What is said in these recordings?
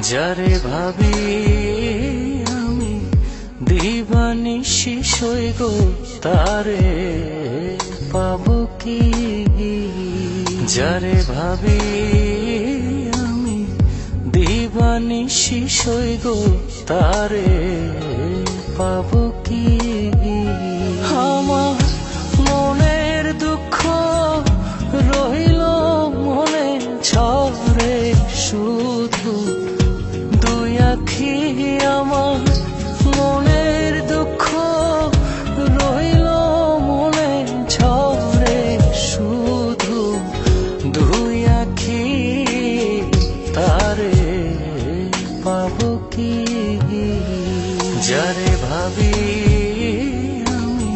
যারে ভাবি আমি দিবানিশি সই গো, তারে পাবো কি? যারে ভাবি আমি দিবানিশি সই গো, তারে পাবো কি? পাবো কি? যারে ভাবি আমি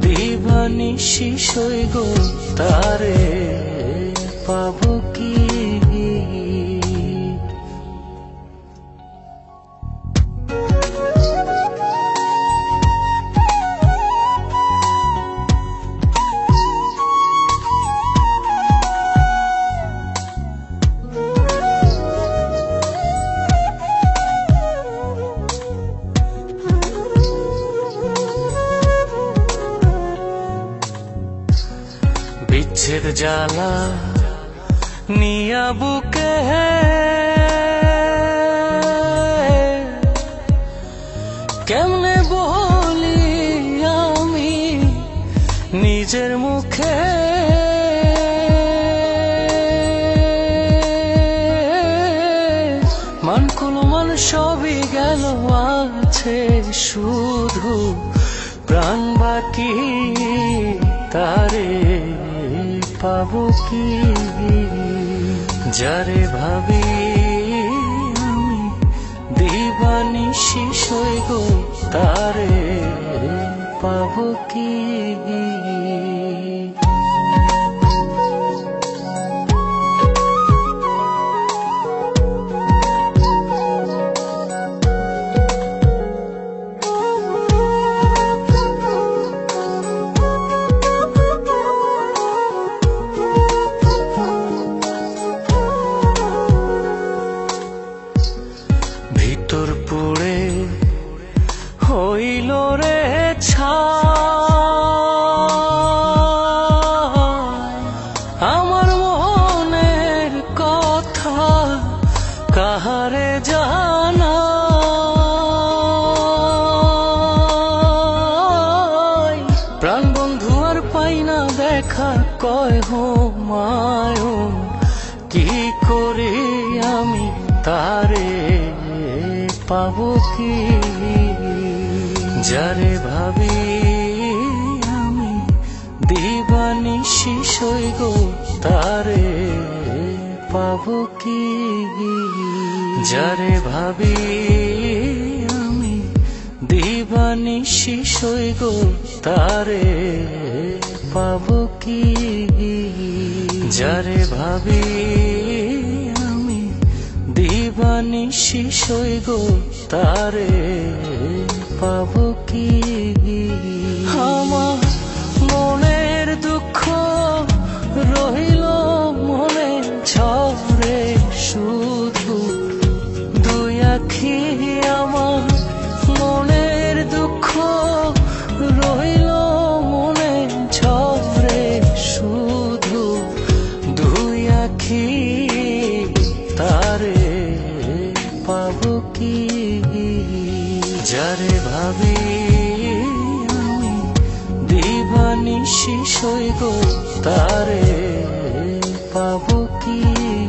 দিবানিশি সই গো তারে পাব কি? বিচ্ছেদ জ্বালা নিয়া বুকে কেমনে বলি আমি নিজের মুখে মানকুল মান সবই গেল আছে শুধু প্রাণ বাকি তারে পাবো কি যারে ভাবি আমি শেষ হয়ে গো তারে পাব কি হইল রে ছাই। আমার মনের কথা কাহারে জানা প্রাণ বন্ধু আর পাই না দেখা, কয় হো মায় কি করে আমি তারে পাবো কি যারে ভাবি আমি দিবানিশি সই গো, তারে পাবো কি যারে ভাবি আমি দিবানিশি সই গো, তারে পাবো কি যারে ভাবি দিবানিশি শিশ গো তারে পাব কি যারে ভাবি আমি? দিবানি সই গো তারে পাবো কি?